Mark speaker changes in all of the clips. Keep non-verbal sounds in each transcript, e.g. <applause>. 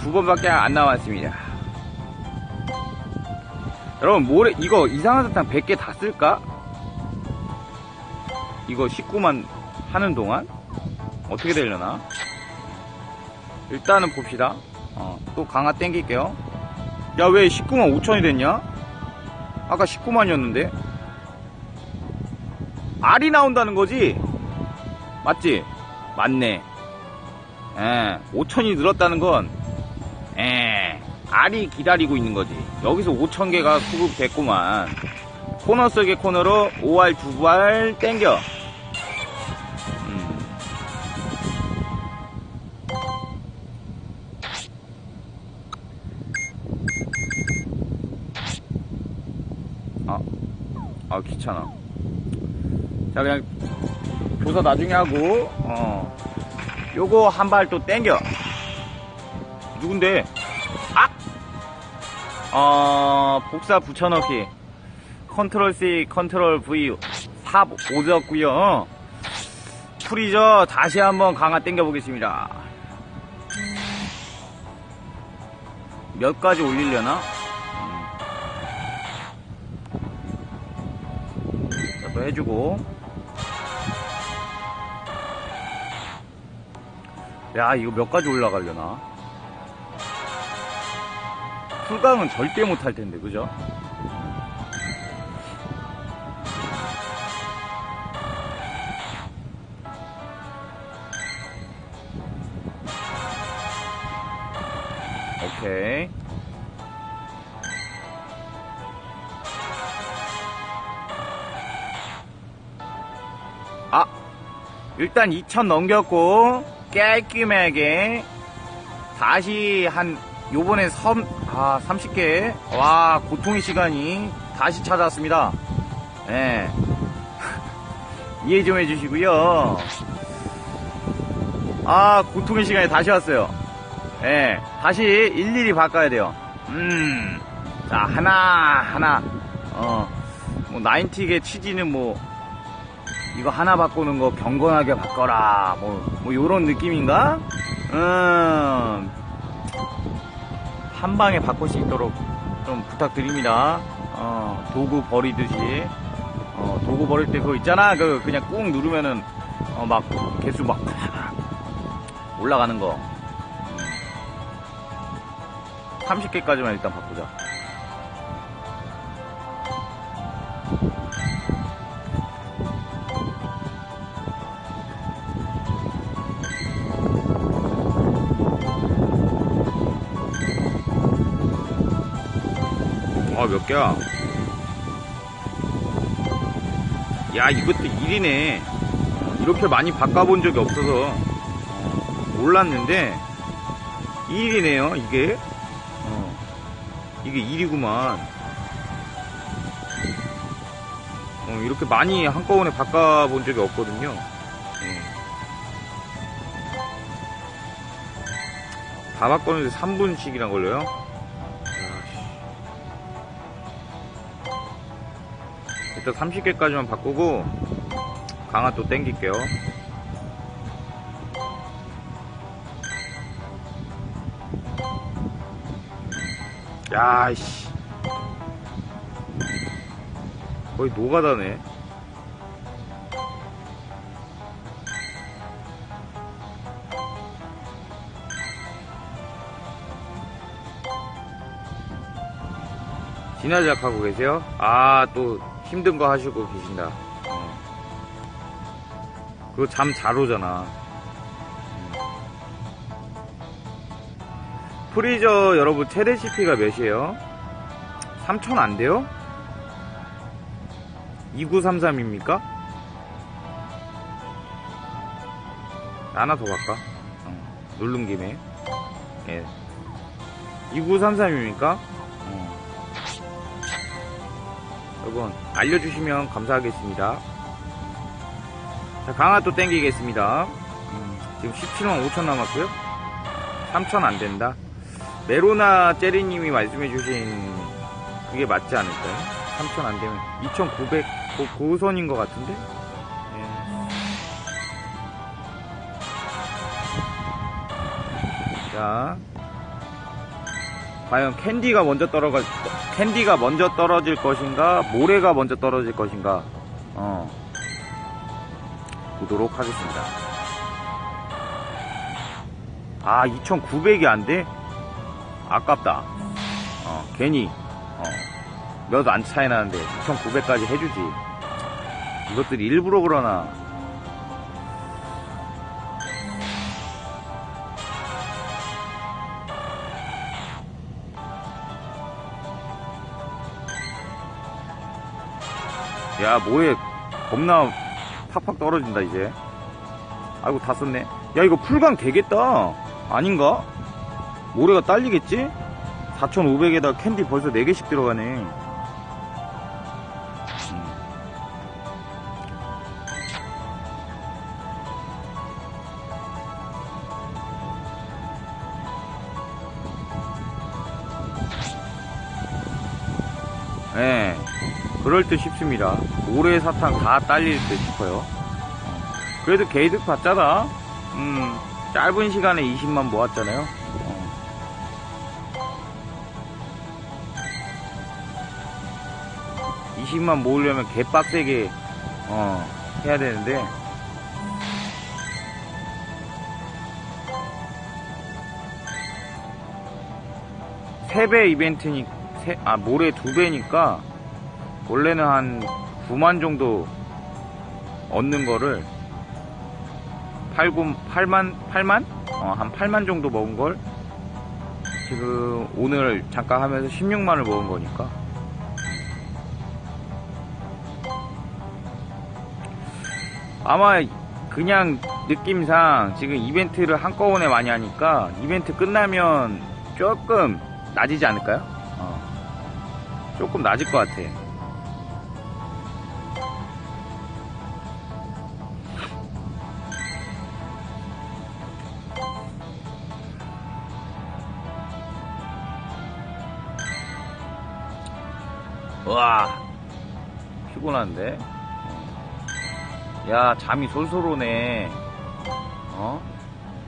Speaker 1: 두 번밖에 안 남았습니다. 여러분, 모레, 이거 이상한 사탕 100개 다 쓸까? 이거 19만 하는 동안? 어떻게 되려나? 일단은 봅시다. 어, 또 강화 땡길게요. 야, 왜 19만 5천이 됐냐? 아까 19만이었는데? 알이 나온다는 거지? 맞지? 맞네. 예, 5천이 늘었다는 건, 예, 알이 기다리고 있는 거지. 여기서 5천 개가 수급됐구만. 코너 속의 코너로 5알, 2알 땡겨. 음. 아, 아, 귀찮아. 자, 그냥 조사 나중에 하고, 어, 요거 한 발 또 땡겨. 누군데? 아! 어, 복사 붙여넣기. 컨트롤 C, 컨트롤 V, 4 오졌고요 프리저 다시 한번 강화 땡겨 보겠습니다. 몇 가지 올리려나? 음. 자, 또 해주고. 야, 이거 몇 가지 올라가려나? 풀강은 절대 못 할 텐데, 그죠? 오케이. 아, 일단 2천 넘겼고, 깔끔하게, 다시 한, 요번에 섬, 아, 30개. 와, 고통의 시간이 다시 찾아왔습니다. 예. <laughs> 이해 좀 해주시고요. 아, 고통의 시간이 다시 왔어요. 예, 다시 일일이 바꿔야 돼요. 음, 자, 하나, 하나, 어, 뭐, 나인틱의 취지는 뭐, 이거 하나 바꾸는 거 경건하게 바꿔라. 뭐, 뭐, 요런 느낌인가? 음, 한 방에 바꿀 수 있도록 좀 부탁드립니다. 어, 도구 버리듯이. 어, 도구 버릴 때 그거 있잖아. 그, 그냥 꾹 누르면은, 어, 막, 개수 막, 올라가는 거. 30개까지만 일단 바꾸자. 몇 개야? 야, 이것도 일이네. 이렇게 많이 바꿔본 적이 없어서 몰랐는데, 일이네요, 이게. 어, 이게 일이구만. 어, 이렇게 많이 한꺼번에 바꿔본 적이 없거든요. 예. 다 바꾸는데 3분씩이나 걸려요? 일단 30개까지만 바꾸고 강화 또 땡길게요. 야, 씨. 거의 노가다네. 진화작 하고 계세요? 아, 또 힘든 거 하시고 계신다. 어. 그거 잠 잘 오잖아. 음. 프리저 여러분 최대 CP가 몇이에요? 3000안 돼요? 2933입니까? 하나 더 갈까? 어, 누른 김에. 예. 2933입니까? 여러분, 알려주시면 감사하겠습니다. 자, 강화 또 땡기겠습니다. 음, 지금 17만 5천 남았고요. 3천 안 된다. 메로나 제리님이 말씀해주신 그게 맞지 않을까요? 3천 안 되면 2,900 그, 그 선인 것 같은데? 예. 자, 과연 캔디가 먼저 떨어가 캔디가 먼저 떨어질 것인가? 모래가 먼저 떨어질 것인가? 어. 보도록 하겠습니다. 아 2900이 안돼? 아깝다. 어 괜히. 어 몇 안 차이 나는데 2900까지 해주지. 이것들이 일부러 그러나 야 뭐해 겁나 팍팍 떨어진다 이제 아이고 다 썼네 야 이거 풀강 되겠다 아닌가? 모래가 딸리겠지? 4500에다 캔디 벌써 4개씩 들어가네 음. 예, 그럴 듯 싶습니다. 모래 사탕 다 딸릴 듯 싶어요. 그래도 게이득 받잖아. 음, 짧은 시간에 20만 모았잖아요. 어. 어. 20만 모으려면 개빡세게, 어, 해야 되는데. 세배 이벤트니, 세, 아, 모레 두 배니까, 원래는 한 9만 정도 얻는 거를 8, 9, 8만, 8만? 어, 한 8만 정도 먹은 걸 지금 오늘 잠깐 하면서 16만을 먹은 거니까 아마 그냥 느낌상 지금 이벤트를 한꺼번에 많이 하니까 이벤트 끝나면 조금 낮이지 않을까요? 어, 조금 낮을 것 같아. 와 피곤한데? 야 잠이 솔솔 오네. 어?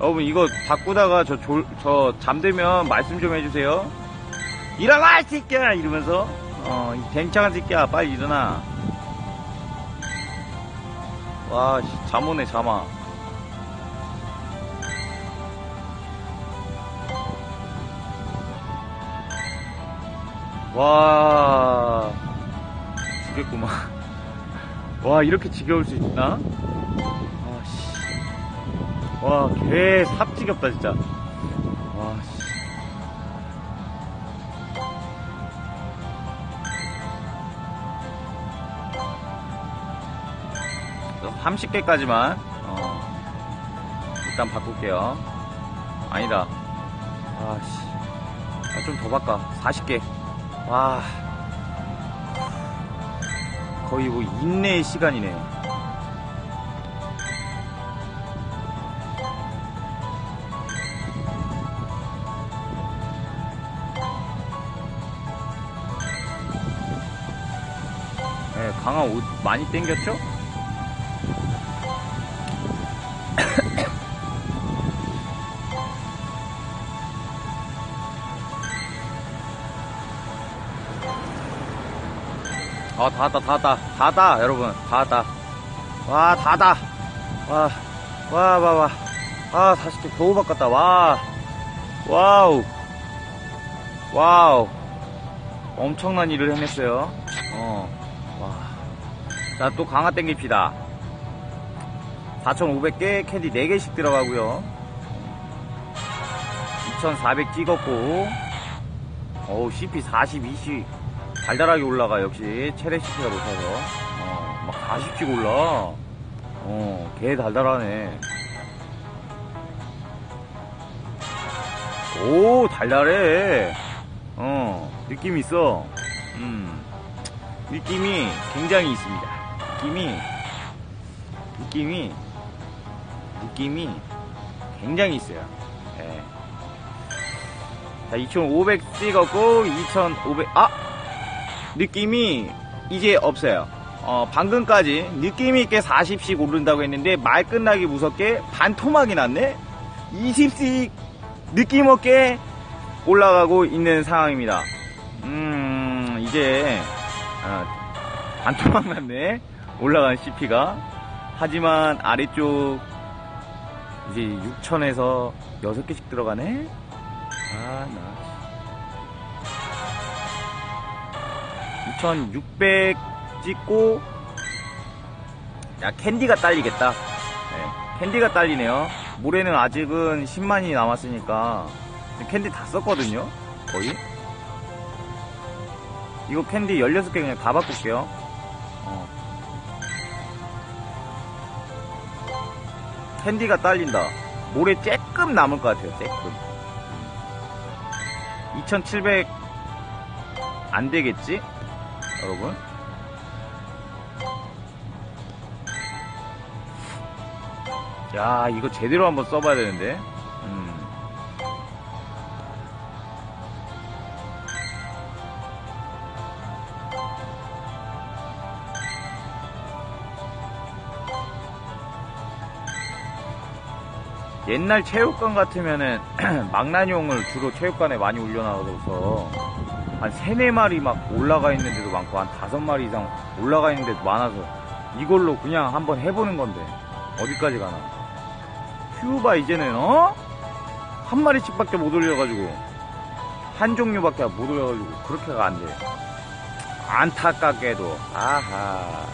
Speaker 1: 여러분 이거 바꾸다가 저, 졸, 저 잠들면 말씀 좀 해주세요. 일어나 이 새끼야! 이러면서. 어이 댕창한 새끼야 빨리 일어나. 와 잠 오네 잠아 와. 죽겠구만. <laughs> 와 이렇게 지겨울 수 있나? 아씨. 와개 삽지겹다 진짜. 와씨. 30개까지만 어, 일단 바꿀게요. 아니다. 아씨. 아, 좀더 바꿔. 40개 와 거의 뭐 인내의 시간이네 네, 강화 옷 많이 땡겼죠? 아, 다 왔다, 다 왔다, 다 왔다, 여러분. 다 왔다. 와, 다 왔다. 와, 와, 와, 와. 아, 40개 겨우 바꿨다. 와, 와우. 와우. 엄청난 일을 해냈어요. 어, 와. 자, 또 강화 땡깁시다. 4,500개, 캔디 4개씩 들어가고요 2,400 찍었고, 어우, CP 42씩. 달달하게 올라가. 역시 체레 CP가 높아서. 어, 막 40씩 올라. 어, 개 달달하네. 오 달달해. 어 느낌 있어. 음 느낌이 굉장히 있습니다. 느낌이 느낌이 느낌이 굉장히 있어요. 예. 자, 2500 찍었고, 2500, 아! 느낌이 이제 없어요. 어, 방금까지 느낌 있게 40씩 오른다고 했는데 말 끝나기 무섭게 반토막이 났네? 20씩 느낌 없게 올라가고 있는 상황입니다. 음, 이제, 아, 안 도망갔네. 올라간 CP가. 하지만 아래쪽, 이제 6천에서 6개씩 들어가네? 아, 나. 2600 찍고, 야, 캔디가 딸리겠다. 네, 캔디가 딸리네요. 모래는 아직은 10만이 남았으니까, 캔디 다 썼거든요? 거의? 이거 캔디 16개 그냥 다 바꿀게요. 어. 캔디가 딸린다. 모래 쬐끔 남을 것 같아요, 쬐끔. 2700, 안 되겠지? 여러분? 야, 이거 제대로 한번 써봐야 되는데. 음. 옛날 체육관 같으면은 <clears throat> 망나뇽을 주로 체육관에 많이 올려놔서 한 세네 마리 막 올라가 있는 데도 많고 한 다섯 마리 이상 올라가 있는 데도 많아서 이걸로 그냥 한번 해보는 건데 어디까지 가나 큐바 이제는 어? 한 마리씩밖에 못 올려가지고 한 종류밖에 못 올려가지고 그렇게가 안 돼. 안타깝게도 아하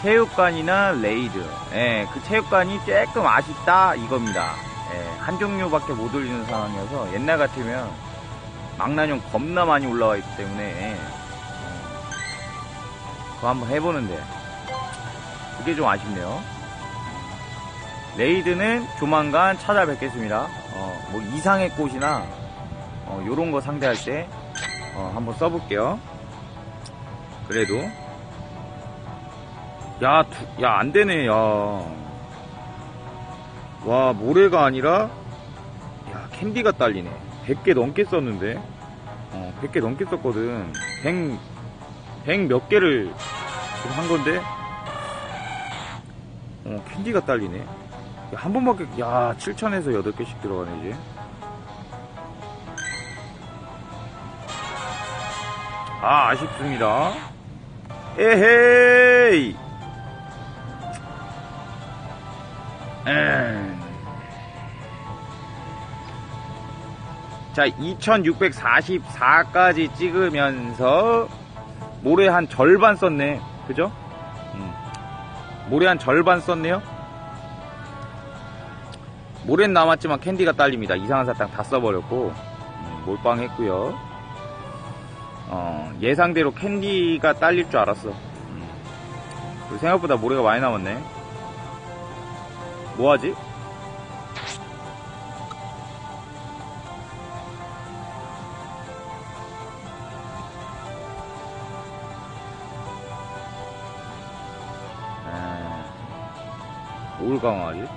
Speaker 1: 체육관이나 레이드 예, 그 체육관이 조금 아쉽다 이겁니다 예, 한 종류밖에 못 올리는 상황이어서 옛날 같으면 망나뇽 겁나 많이 올라와 있기 때문에 예, 그거 한번 해보는데 그게 좀 아쉽네요 레이드는 조만간 찾아뵙겠습니다 어, 뭐 이상의 꽃이나 어, 요런 거 상대할 때 어, 한번 써볼게요 그래도 야, 두- 야, 안 되네, 야. 와, 모래가 아니라, 야, 캔디가 딸리네. 100개 넘게 썼는데. 어, 100개 넘게 썼거든. 100, 100 몇 개를 지금 한 건데. 어, 캔디가 딸리네. 야, 한 번밖에, 야, 7천에서 8개씩 들어가네, 이제. 아, 아쉽습니다. 에헤이! 음. 자, 2644까지 찍으면서 모래 한 절반 썼네. 그죠? 음. 모래 한 절반 썼네요. 모래는 남았지만 캔디가 딸립니다. 이상한 사탕 다 써버렸고 음, 몰빵했고요. 어, 예상대로 캔디가 딸릴 줄 알았어. 음. 생각보다 모래가 많이 남았네. 뭐하지? 강화하지?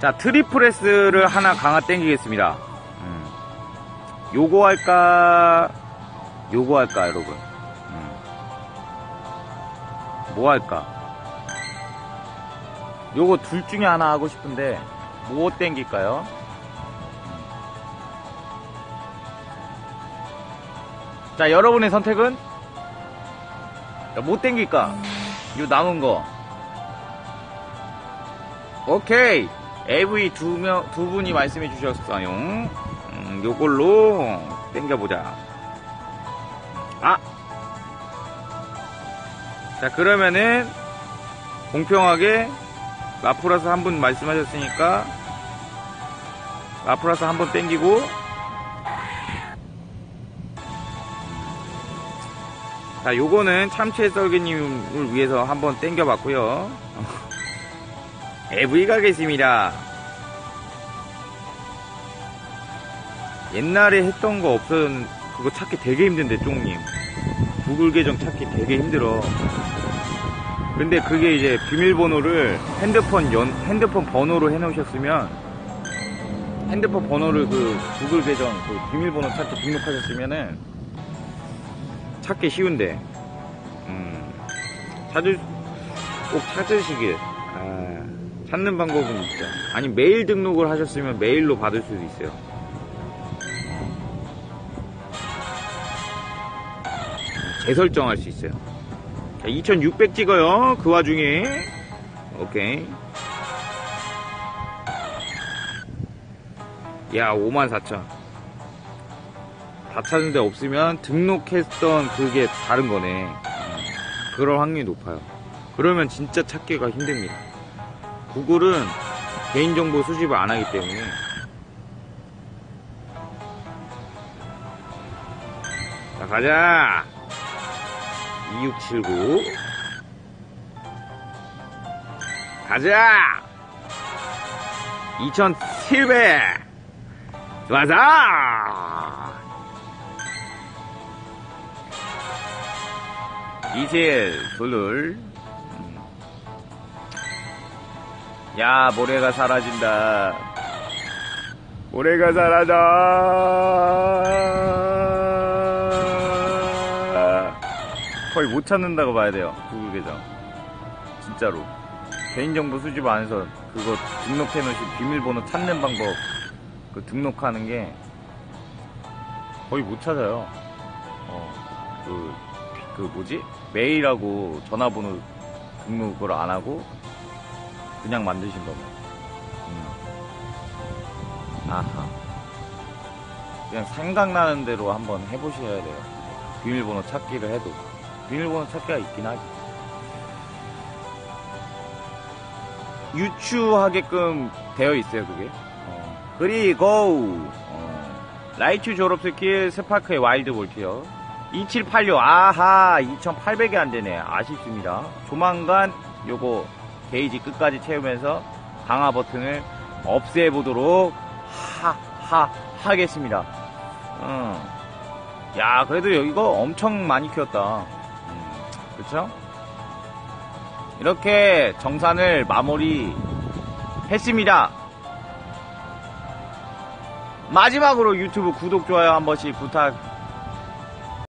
Speaker 1: 자, 트리프레스를 하나 강화 땡기겠습니다. 음. 요거 할까? 요거 할까, 여러분? 음. 뭐 할까? 요거 둘 중에 하나 하고 싶은데, 뭐 땡길까요? 자, 여러분의 선택은? 야, 뭐 땡길까? 요 남은 거. 오케이! AV 두 명, 두 분이 말씀해 주셨어요. 음, 요걸로 땡겨보자. 아! 자, 그러면은, 공평하게, 라프라스 한 분 말씀하셨으니까, 라프라스 한 번 땡기고, 자, 요거는 참치의 썰기님을 위해서 한번 땡겨봤고요. <laughs> AV 가겠습니다. 옛날에 했던 거 없던 그거 찾기 되게 힘든데 쫑님 구글 계정 찾기 되게 힘들어. 근데 그게 이제 비밀번호를 핸드폰 연 핸드폰 번호로 해놓으셨으면 핸드폰 번호를 그 구글 계정 그 비밀번호 찾기 등록하셨으면은 찾기 쉬운데 음, 찾을 꼭 찾으시길. 아, 찾는 방법은 있죠. 아니, 메일 등록을 하셨으면 메일로 받을 수도 있어요. 재설정할 수 있어요. 자, 2600 찍어요. 그 와중에. 오케이. 야, 54,000. 다 찾는데 없으면 등록했던 그게 다른 거네. 음, 그럴 확률이 높아요. 그러면 진짜 찾기가 힘듭니다. 구글은 개인정보 수집을 안 하기 때문에. 자, 가자! 2679. 가자! 2700! 좋아 이실, 둘룰. 음. 야, 모래가 사라진다. 모래가 사라져. 거의 못 찾는다고 봐야 돼요. 구글 계정. 진짜로. 개인정보 수집 안 해서 그거 등록해 놓으신 비밀번호 찾는 방법 그 등록하는 게 거의 못 찾아요. 어, 그, 그 뭐지? 메일하고 전화번호 등록을 안 하고 그냥 만드신 거면. 음. 아하. 그냥 생각나는 대로 한번 해보셔야 돼요. 비밀번호 찾기를 해도. 비밀번호 찾기가 있긴 하지. 유추하게끔 되어 있어요, 그게. 어. 그리고, 어, 라이츠 졸업 스킬 스파크의 와일드 볼티어. 2786, 아하, 2800이 안 되네. 아쉽습니다. 조만간 요거 게이지 끝까지 채우면서 강화 버튼을 없애보도록 하, 하, 하겠습니다. 음. 야, 그래도 이거 엄청 많이 키웠다. 음, 그쵸? 이렇게 정산을 마무리 했습니다. 마지막으로 유튜브 구독, 좋아요 한 번씩 부탁